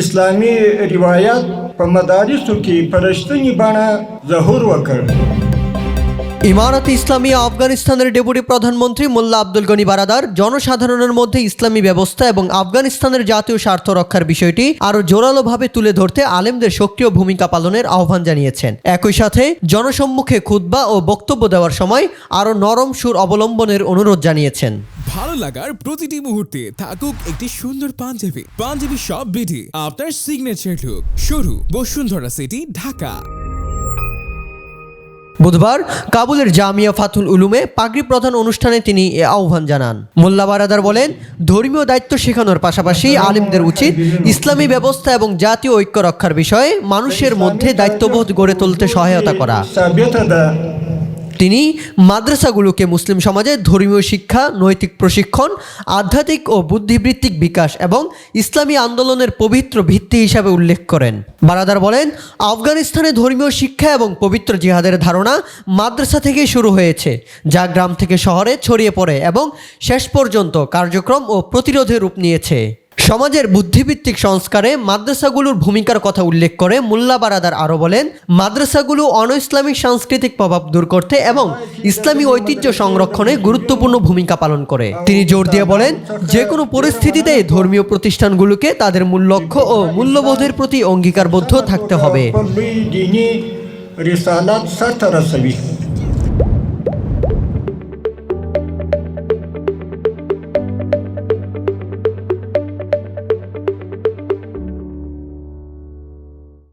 اسلامي روایت په مدارسو کې پرشتنی بڼه ظهور وکړ ইমারত ইসলামী আফগানিস্তানের ডেপুটি প্রধানমন্ত্রী মোল্লা আব্দুল গনি বারাদার জনসাধারণের মধ্যে ইসলামী ব্যবস্থা এবং আফগানিস্তানের জাতীয় স্বার্থ রক্ষার বিষয়টি আরও জোরালোভাবে তুলে ধরতে আলেমদের সক্রিয় ভূমিকা পালনের আহ্বান জানিয়েছেন। একই সাথে জনসম্মুখে খুতবা ও বক্তব্য দেওয়ার সময় আরও নরম সুর অবলম্বনের অনুরোধ জানিয়েছেন। ভালো লাগার প্রতিটি মুহূর্তে থাকুক একটি সুন্দর পাঞ্জাবি। পাঞ্জাবি সব বিধি, আপনার সিগনেচার লুক শুরু বসুন্ধরা সিটি ঢাকা। বুধবার কাবুলের জামিয়া ফাতুল উলুমে পাগড়ি প্রধান অনুষ্ঠানে তিনি এ আহ্বান জানান। মোল্লা বারাদার বলেন, ধর্মীয় দায়িত্ব শেখানোর পাশাপাশি আলিমদের উচিত ইসলামী ব্যবস্থা এবং জাতীয় ঐক্য রক্ষার বিষয়ে মানুষের মধ্যে দায়িত্ববোধ গড়ে তুলতে সহায়তা করা। তিনি মাদ্রাসাগুলোকে মুসলিম সমাজে ধর্মীয় শিক্ষা, নৈতিক প্রশিক্ষণ, আধ্যাত্মিক ও বুদ্ধিবৃত্তিক বিকাশ এবং ইসলামী আন্দোলনের পবিত্র ভিত্তি হিসাবে উল্লেখ করেন। বারাদার বলেন, আফগানিস্তানে ধর্মীয় শিক্ষা এবং পবিত্র জিহাদের ধারণা মাদ্রাসা থেকেই শুরু হয়েছে, যা গ্রাম থেকে শহরে ছড়িয়ে পড়ে এবং শেষ পর্যন্ত কার্যক্রম ও প্রতিরোধে রূপ নিয়েছে। সমাজের বুদ্ধিভিত্তিক সংস্কারে মাদ্রাসাগুলোর ভূমিকার কথা উল্লেখ করে মোল্লা বারাদার আরও বলেন, মাদ্রাসাগুলো অন ইসলামিক সাংস্কৃতিক প্রভাব দূর করতে এবং ইসলামী ঐতিহ্য সংরক্ষণে গুরুত্বপূর্ণ ভূমিকা পালন করে। তিনি জোর দিয়ে বলেন যে কোনো পরিস্থিতিতে ধর্মীয় প্রতিষ্ঠানগুলোকে তাদের মূল লক্ষ্য ও মূল্যবোধের প্রতি অঙ্গীকারবদ্ধ থাকতে হবে।